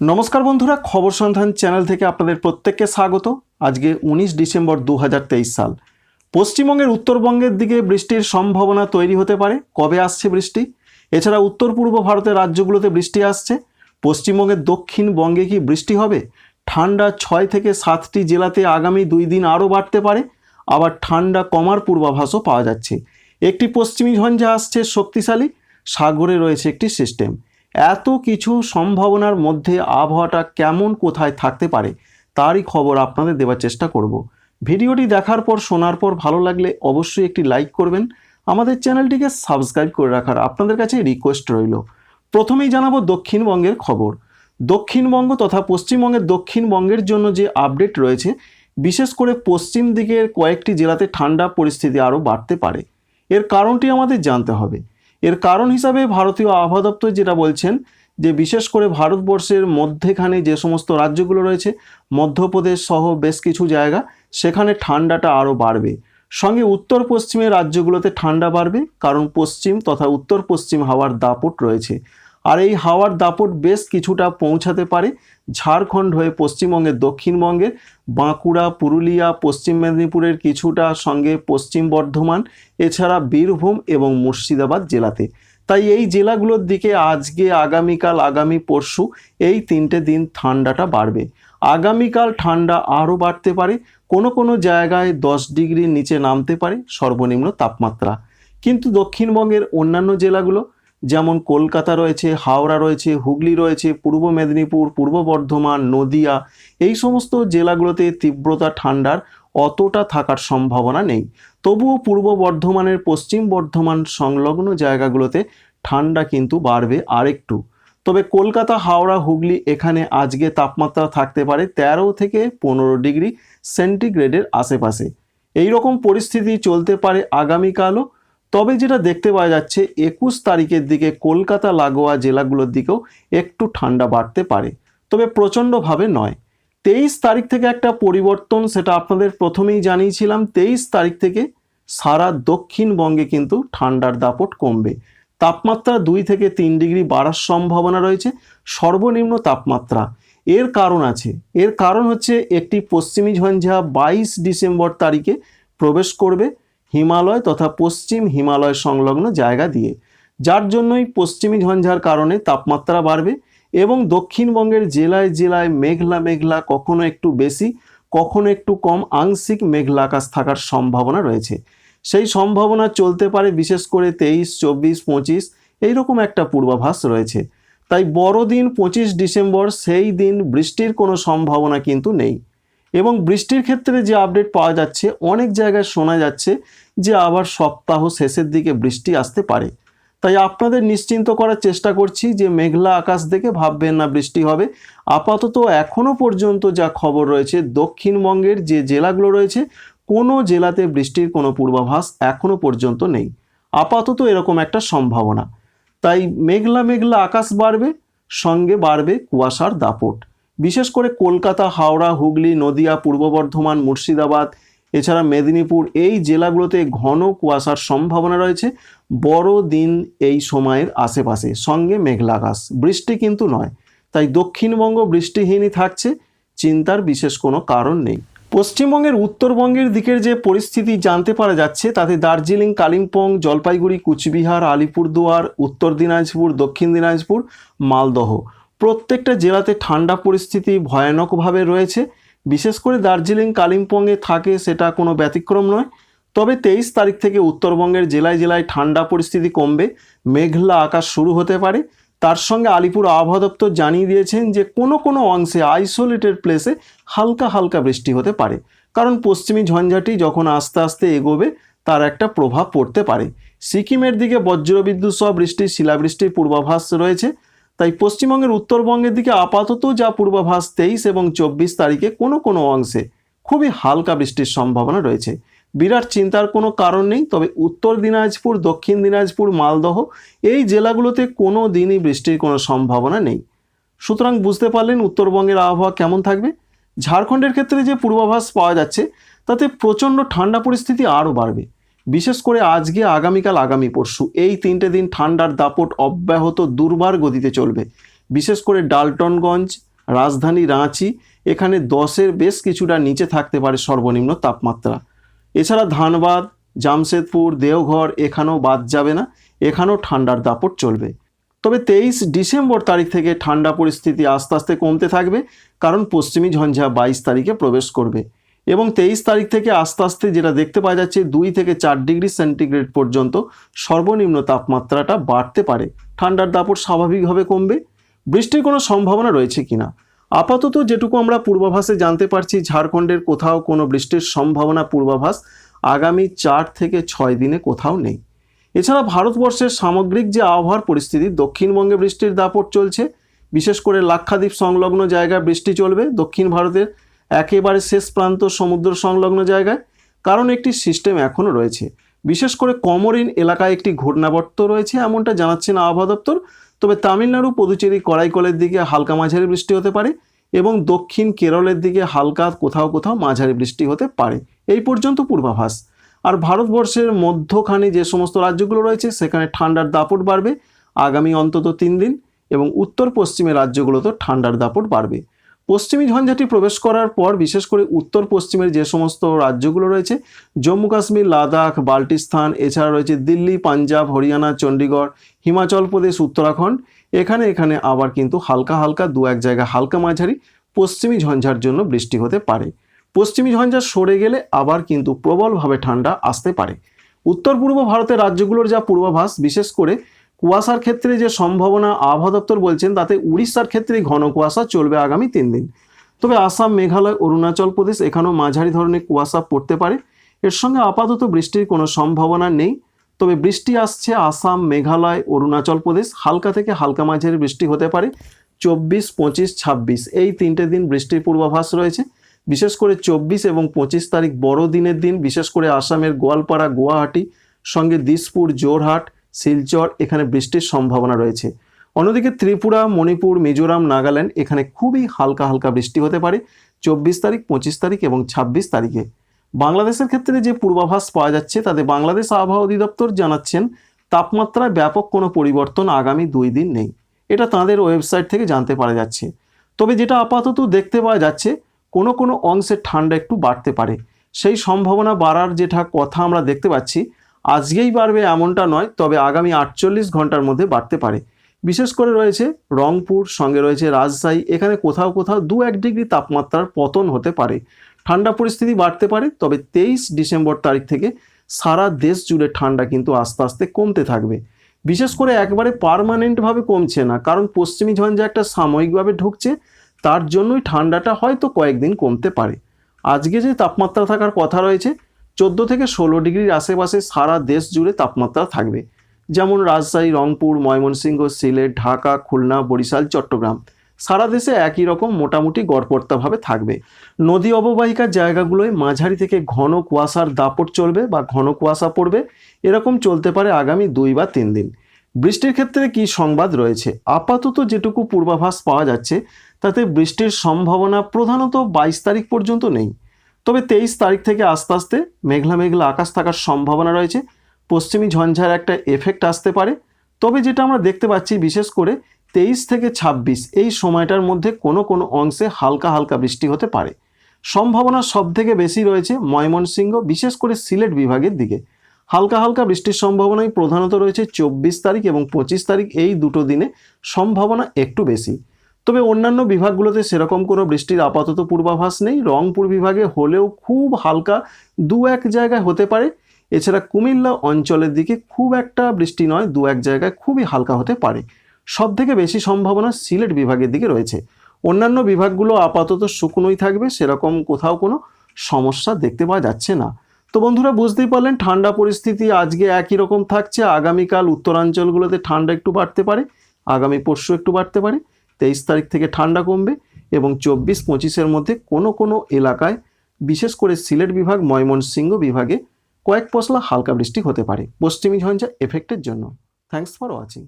নমস্কার বন্ধুরা, খবর সন্ধান চ্যানেল থেকে আপনাদের প্রত্যেককে স্বাগত। আজকে উনিশ ডিসেম্বর দু হাজার তেইশ সাল। পশ্চিমবঙ্গের উত্তরবঙ্গের দিকে বৃষ্টির সম্ভাবনা তৈরি হতে পারে। কবে আসছে বৃষ্টি? এছাড়া উত্তর পূর্ব ভারতের রাজ্যগুলোতে বৃষ্টি আসছে। পশ্চিমবঙ্গের দক্ষিণবঙ্গে কি বৃষ্টি হবে? ঠান্ডা ছয় থেকে সাতটি জেলাতে আগামী দুই দিন আরও বাড়তে পারে। আবার ঠান্ডা কমার পূর্বাভাসও পাওয়া যাচ্ছে। একটি পশ্চিমী ঝঞ্ঝা আসছে শক্তিশালী। সাগরে রয়েছে একটি সিস্টেম এত কিছু সম্ভাবনার মধ্যে আবহাওয়াটা কেমন কোথায় থাকতে পারে, তারই খবর আপনাদের দেওয়ার চেষ্টা করব। ভিডিওটি দেখার পর, শোনার পর ভালো লাগলে অবশ্যই একটি লাইক করবেন। আমাদের চ্যানেলটিকে সাবস্ক্রাইব করে রাখার আপনাদের কাছে রিকোয়েস্ট রইল। প্রথমেই জানাব দক্ষিণবঙ্গের খবর। দক্ষিণবঙ্গ তথা পশ্চিমবঙ্গের দক্ষিণবঙ্গের জন্য যে আপডেট রয়েছে, বিশেষ করে পশ্চিম দিকের কয়েকটি জেলাতে ঠান্ডা পরিস্থিতি আরও বাড়তে পারে। এর কারণটি আমাদের জানতে হবে। এর কারণ হিসাবে ভারতীয় আবহাওয়া দপ্তর যেটা বলছেন যে বিশেষ করে ভারতবর্ষের মধ্যেখানে যে সমস্ত রাজ্যগুলো রয়েছে, মধ্যপ্রদেশ সহ বেশ কিছু জায়গা, সেখানে ঠান্ডাটা আরও বাড়বে। সঙ্গে উত্তর পশ্চিমের রাজ্যগুলোতে ঠান্ডা বাড়বে, কারণ পশ্চিম তথা উত্তর পশ্চিম হাওয়ার দাপট রয়েছে। আর এই হাওয়ার দাপট বেশ কিছুটা পৌঁছাতে পারে ঝাড়খণ্ড হয়ে পশ্চিমবঙ্গের দক্ষিণবঙ্গের বাঁকুড়া, পুরুলিয়া, পশ্চিম মেদিনীপুরের কিছুটা সঙ্গে পশ্চিম বর্ধমান, এছাড়া বীরভূম এবং মুর্শিদাবাদ জেলাতে। তাই এই জেলাগুলোর দিকে আজকে, আগামীকাল, আগামী পরশু এই তিনটে দিন ঠান্ডাটা বাড়বে। আগামীকাল ঠান্ডা আরও বাড়তে পারে, কোনো কোনো জায়গায় দশ ডিগ্রির নিচে নামতে পারে সর্বনিম্ন তাপমাত্রা। কিন্তু দক্ষিণবঙ্গের অন্যান্য জেলাগুলো যেমন কলকাতা রয়েছে, হাওড়া রয়েছে, হুগলি রয়েছে, পূর্ব মেদিনীপুর, পূর্ব বর্ধমান, নদিয়া, এই সমস্ত জেলাগুলোতে তীব্রতা ঠান্ডার অতটা থাকার সম্ভাবনা নেই। তবুও পূর্ব বর্ধমানের পশ্চিম বর্ধমান সংলগ্ন জায়গাগুলোতে ঠান্ডা কিন্তু বাড়বে আরেকটু। তবে কলকাতা, হাওড়া, হুগলি এখানে আজকে তাপমাত্রা থাকতে পারে তেরো থেকে পনেরো ডিগ্রি সেন্টিগ্রেডের আশেপাশে। এই রকম পরিস্থিতি চলতে পারে আগামীকালও। তবে যেটা দেখতে পাওয়া যাচ্ছে, একুশ তারিখের দিকে কলকাতা লাগোয়া জেলাগুলোর দিকেও একটু ঠান্ডা বাড়তে পারে। তবে প্রচণ্ডভাবে নয়। তেইশ তারিখ থেকে একটা পরিবর্তন সেটা আপনাদের প্রথমেই জানিয়েছিলাম, তেইশ তারিখ থেকে সারা দক্ষিণবঙ্গে কিন্তু ঠান্ডার দাপট কমবে। তাপমাত্রা দুই থেকে তিন ডিগ্রি বাড়ার সম্ভাবনা রয়েছে, সর্বনিম্ন তাপমাত্রা। এর কারণ আছে। এর কারণ হচ্ছে একটি পশ্চিমী ঝঞ্ঝা বাইশ ডিসেম্বর তারিখে প্রবেশ করবে। হিমালয় তথা পশ্চিম হিমালয় সংলগ্ন জায়গা দিয়ে। যার জন্যই পশ্চিমী ঝঞ্ঝার কারণে তাপমাত্রা বাড়বে এবং দক্ষিণবঙ্গের জেলায় জেলায় মেঘলা মেঘলা, কখনো একটু বেশি, কখনো একটু কম আংশিক মেঘলা আকাশ থাকার সম্ভাবনা রয়েছে। সেই সম্ভাবনা চলতে পারে বিশেষ করে তেইশ, চব্বিশ, পঁচিশ, এইরকম একটা পূর্বাভাস রয়েছে। তাই বড়দিন পঁচিশ ডিসেম্বর, সেই দিন বৃষ্টির কোনো সম্ভাবনা কিন্তু নেই। এবং বৃষ্টির ক্ষেত্রে যে আপডেট পাওয়া যাচ্ছে, অনেক জায়গায় শোনা যাচ্ছে যে আবার সপ্তাহ শেষের দিকে বৃষ্টি আসতে পারে। তাই আপনাদের নিশ্চিন্ত করার চেষ্টা করছি যে মেঘলা আকাশ দেখে ভাববেন না বৃষ্টি হবে। আপাতত এখনও পর্যন্ত যা খবর রয়েছে, দক্ষিণবঙ্গের যে জেলাগুলো রয়েছে, কোনো জেলাতে বৃষ্টির কোনো পূর্বাভাস এখনও পর্যন্ত নেই। আপাতত এরকম একটা সম্ভাবনা। তাই মেঘলা মেঘলা আকাশ বাড়বে, সঙ্গে বাড়বে কুয়াশার দাপট। বিশেষ করে কলকাতা, হাওড়া, হুগলি, নদিয়া, পূর্ব বর্ধমান, মুর্শিদাবাদ, এছাড়া মেদিনীপুর এই জেলাগুলোতে ঘন কুয়াশার সম্ভাবনা রয়েছে। বড় দিন এই সময়ের আশেপাশে, সঙ্গে মেঘলা আকাশ। বৃষ্টি কিন্তু নয়, তাই দক্ষিণবঙ্গ বৃষ্টিহীনই থাকছে, চিন্তার বিশেষ কোনো কারণ নেই। পশ্চিমবঙ্গের উত্তরবঙ্গের দিকের যে পরিস্থিতি জানতে পারা যাচ্ছে, তাতে দার্জিলিং, কালিম্পং, জলপাইগুড়ি, কুচবিহার, আলিপুরদুয়ার, উত্তর দিনাজপুর, দক্ষিণ দিনাজপুর, মালদহ। প্রত্যেকটা জেলাতে ঠান্ডা পরিস্থিতি ভয়ানকভাবে রয়েছে। বিশেষ করে দার্জিলিং, কালিম্পংয়ে থাকে সেটা কোনো ব্যতিক্রম নয়। তবে তেইশ তারিখ থেকে উত্তরবঙ্গের জেলায় জেলায় ঠান্ডা পরিস্থিতি কমবে। মেঘলা আকাশ শুরু হতে পারে। তার সঙ্গে আলিপুর আবহাওয়া দপ্তর জানিয়ে দিয়েছেন যে কোনো কোনো অংশে আইসোলেটেড প্লেসে হালকা হালকা বৃষ্টি হতে পারে। কারণ পশ্চিমী ঝঞ্ঝাটি যখন আস্তে আস্তে এগোবে, তার একটা প্রভাব পড়তে পারে। সিকিমের দিকে বজ্রবিদ্যুৎ সহ বৃষ্টি শিলাবৃষ্টির পূর্বাভাস রয়েছে। তাই পশ্চিমবঙ্গের উত্তরবঙ্গের দিকে আপাতত যা পূর্বাভাস তেইশ এবং চব্বিশ তারিখে কোনো কোনো অংশে খুবই হালকা বৃষ্টির সম্ভাবনা রয়েছে। বিরাট চিন্তার কোনো কারণ নেই, তবে উত্তর দিনাজপুর, দক্ষিণ দিনাজপুর, মালদহ এই জেলাগুলোতে কোনো দিনই বৃষ্টির কোনো সম্ভাবনা নেই। সুতরাং বুঝতে পারলেন উত্তরবঙ্গের আবহাওয়া কেমন থাকবে। ঝাড়খণ্ডের ক্ষেত্রে যে পূর্বাভাস পাওয়া যাচ্ছে, তাতে প্রচণ্ড ঠান্ডা পরিস্থিতি আরও বাড়বে। বিশেষ করে আজকে, আগামীকাল, আগামী পরশু, এই তিনটে দিন ঠান্ডার দাপট অব্যাহত দুর্বার গতিতে চলবে। বিশেষ করে ডালটনগঞ্জ, রাজধানী রাঁচি, এখানে দশের বেশ কিছুটা নিচে থাকতে পারে সর্বনিম্ন তাপমাত্রা। এছাড়া ধানবাদ, জামশেদপুর, দেওঘর, এখানেও বাদ যাবে না, এখানেও ঠান্ডার দাপট চলবে। তবে তেইশ ডিসেম্বর তারিখ থেকে ঠান্ডা পরিস্থিতি আস্তে আস্তে কমতে থাকবে, কারণ পশ্চিমী ঝঞ্ঝা বাইশ তারিখে প্রবেশ করবে। এবং তেইশ তারিখ থেকে আস্তে আস্তে যেটা দেখতে পাওয়া যাচ্ছে, দুই থেকে চার ডিগ্রি সেন্টিগ্রেড পর্যন্ত সর্বনিম্ন তাপমাত্রাটা বাড়তে পারে। ঠান্ডার দাপট স্বাভাবিকভাবে কমবে। বৃষ্টির কোনো সম্ভাবনা রয়েছে কিনা? আপাতত যেটুকু আমরা পূর্বাভাসে জানতে পারছি, ঝাড়খণ্ডের কোথাও কোনো বৃষ্টির সম্ভাবনা পূর্বাভাস আগামী চার থেকে ছয় দিনে কোথাও নেই। এছাড়া ভারতবর্ষের সামগ্রিক যে আবহাওয়ার পরিস্থিতি, দক্ষিণবঙ্গে বৃষ্টির দাপট চলছে। বিশেষ করে লাক্ষাদ্বীপ সংলগ্ন জায়গায় বৃষ্টি চলবে। দক্ষিণ ভারতের একেবারে শেষ প্রান্ত সমুদ্র সংলগ্ন জায়গায়, কারণ একটি সিস্টেম এখনও রয়েছে। বিশেষ করে কমরিন এলাকায় একটি ঘূর্ণাবর্ত রয়েছে, এমনটা জানাচ্ছেন আবহাওয়া দপ্তর। তবে তামিলনাড়ু, পুদুচেরি করাইকলের দিকে হালকা মাঝারি বৃষ্টি হতে পারে এবং দক্ষিণ কেরলের দিকে হালকা কোথাও কোথাও মাঝারি বৃষ্টি হতে পারে। এই পর্যন্ত পূর্বাভাস। আর ভারতবর্ষের মধ্যখানে যে সমস্ত রাজ্যগুলো রয়েছে, সেখানে ঠান্ডার দাপট বাড়বে। আগামী অন্তত তিন দিন এবং উত্তর পশ্চিমের রাজ্যগুলোতেও ঠান্ডার দাপট বাড়বে। পশ্চিমী ঝঞ্ঝাটি প্রবেশ করার পর, বিশেষ করে উত্তর পশ্চিমের যে সমস্ত রাজ্যগুলো রয়েছে, জম্মু কাশ্মীর, লাদাখ, বাল্টিস্তান, এছাড়া রয়েছে দিল্লি, পাঞ্জাব, হরিয়ানা, চণ্ডীগড়, হিমাচল প্রদেশ, উত্তরাখণ্ড। এখানে এখানে আবার কিন্তু হালকা হালকা দু এক জায়গা হালকা মাঝারি পশ্চিমী ঝঞ্ঝার জন্য বৃষ্টি হতে পারে। পশ্চিমী ঝঞ্ঝা সরে গেলে আবার কিন্তু প্রবলভাবে ঠান্ডা আসতে পারে। উত্তর পূর্ব ভারতের রাজ্যগুলোর যা পূর্বাভাস, বিশেষ করে কুয়াশার ক্ষেত্রে যে সম্ভাবনা আবহাওয়া দপ্তর বলছেন, তাতে উড়িষ্যার ক্ষেত্রে ঘন কুয়াশা চলবে আগামী তিন দিন। তবে আসাম, মেঘালয়, অরুণাচল প্রদেশ এখানেও মাঝারি ধরনের কুয়াশা পড়তে পারে। এর সঙ্গে আপাতত বৃষ্টির কোনো সম্ভাবনা নেই। তবে বৃষ্টি আসছে আসাম, মেঘালয়, অরুণাচল প্রদেশ, হালকা থেকে হালকা মাঝারি বৃষ্টি হতে পারে। চব্বিশ, পঁচিশ, ছাব্বিশ, এই তিনটে দিন বৃষ্টির পূর্বাভাস রয়েছে। বিশেষ করে চব্বিশ এবং পঁচিশ তারিখ বড় দিনের দিন, বিশেষ করে আসামের গোয়ালপাড়া, গুয়াহাটি, সঙ্গে দিসপুর জোরহাট শিলচর, এখানে বৃষ্টির সম্ভাবনা রয়েছে। অন্যদিকে ত্রিপুরা, মণিপুর, মিজোরাম, নাগাল্যান্ড, এখানে খুবই হালকা হালকা বৃষ্টি হতে পারে। চব্বিশ তারিখ, পঁচিশ তারিখ এবং ছাব্বিশ তারিখে। বাংলাদেশের ক্ষেত্রে যে পূর্বাভাস পাওয়া যাচ্ছে, তাতে বাংলাদেশ আবহাওয়া অধিদপ্তর জানাচ্ছেন, তাপমাত্রায় ব্যাপক কোনো পরিবর্তন আগামী দুই দিন নেই। এটা তাদের ওয়েবসাইট থেকে জানতে পারা যাচ্ছে। তবে যেটা আপাতত দেখতে পাওয়া যাচ্ছে, কোনো কোনো অংশে ঠান্ডা একটু বাড়তে পারে। সেই সম্ভাবনা বাড়ার যেটা কথা আমরা দেখতে পাচ্ছি আজকেই বাড়বে এমনটা নয়, তবে আগামী আটচল্লিশ ঘণ্টার মধ্যে বাড়তে পারে। বিশেষ করে রয়েছে রংপুর, সঙ্গে রয়েছে রাজশাহী, এখানে কোথাও কোথাও দু এক ডিগ্রি তাপমাত্রার পতন হতে পারে। ঠান্ডা পরিস্থিতি বাড়তে পারে, তবে তেইশ ডিসেম্বর তারিখ থেকে সারা দেশ জুড়ে ঠান্ডা কিন্তু আস্তে আস্তে কমতে থাকবে। বিশেষ করে একবারে পারমানেন্টভাবে কমছে না, কারণ পশ্চিমী ঝঞ্ঝা একটা সাময়িকভাবে ঢুকছে, তার জন্যই ঠান্ডাটা হয়তো কয়েকদিন কমতে পারে। আজকে যে তাপমাত্রা থাকার কথা রয়েছে চোদ্দ থেকে ষোলো ডিগ্রির আশেপাশে সারা দেশ জুড়ে তাপমাত্রা থাকবে। যেমন রাজশাহী, রংপুর, ময়মনসিংহ, সিলেট, ঢাকা, খুলনা, বরিশাল, চট্টগ্রাম। সারা দেশে একই রকম মোটামুটি গড়পড়তাভাবে থাকবে। নদী অববাহিকার জায়গাগুলোয় মাঝারি থেকে ঘন কুয়াশার দাপট চলবে বা ঘন কুয়াশা পড়বে। এরকম চলতে পারে আগামী দুই বা তিন দিন। বৃষ্টির ক্ষেত্রে কি সংবাদ রয়েছে? আপাতত যেটুকু পূর্বাভাস পাওয়া যাচ্ছে, তাতে বৃষ্টির সম্ভাবনা প্রধানত বাইশ তারিখ পর্যন্ত নেই। তবে তেইশ তারিখ থেকে আস্তে আস্তে মেঘলা মেঘলা আকাশ থাকার সম্ভাবনা রয়েছে। পশ্চিমী ঝঞ্ঝার একটা এফেক্ট আসতে পারে। তবে যেটা আমরা দেখতে পাচ্ছি, বিশেষ করে তেইশ থেকে ছাব্বিশ, এই সময়টার মধ্যে কোনো কোনো অংশে হালকা হালকা বৃষ্টি হতে পারে। সম্ভাবনা সব থেকে বেশি রয়েছে ময়মনসিংহ, বিশেষ করে সিলেট বিভাগের দিকে। হালকা হালকা বৃষ্টির সম্ভাবনাই প্রধানত রয়েছে চব্বিশ তারিখ এবং পঁচিশ তারিখ, এই দুটো দিনে সম্ভাবনা একটু বেশি। তবে অন্যান্য বিভাগগুলোতে সেরকম কোনো বৃষ্টির আপাতত পূর্বাভাস নেই। রংপুর বিভাগে হলেও খুব হালকা দু এক জায়গায় হতে পারে। এছাড়া কুমিল্লা অঞ্চলের দিকে খুব একটা বৃষ্টি নয়, দু এক জায়গায় খুবই হালকা হতে পারে। সব থেকে বেশি সম্ভাবনা সিলেট বিভাগের দিকে রয়েছে। অন্যান্য বিভাগগুলো আপাতত শুকনোই থাকবে, সেরকম কোথাও কোনো সমস্যা দেখতে পাওয়া যাচ্ছে না। তো বন্ধুরা, বুঝতেই পারলেন ঠান্ডা পরিস্থিতি আজকে একই রকম থাকছে। আগামীকাল উত্তরাঞ্চলগুলোতে ঠান্ডা একটু বাড়তে পারে, আগামী পরশু একটু বাড়তে পারে। তেইশ তারিখ থেকে ঠান্ডা কমবে এবং চব্বিশ পঁচিশের মধ্যে কোনো কোনো এলাকায়, বিশেষ করে সিলেট বিভাগ, ময়মনসিংহ বিভাগে কয়েক পশলা হালকা বৃষ্টি হতে পারে। পশ্চিমী ঝঞ্ঝা এফেক্টের জন্য। Thanks for watching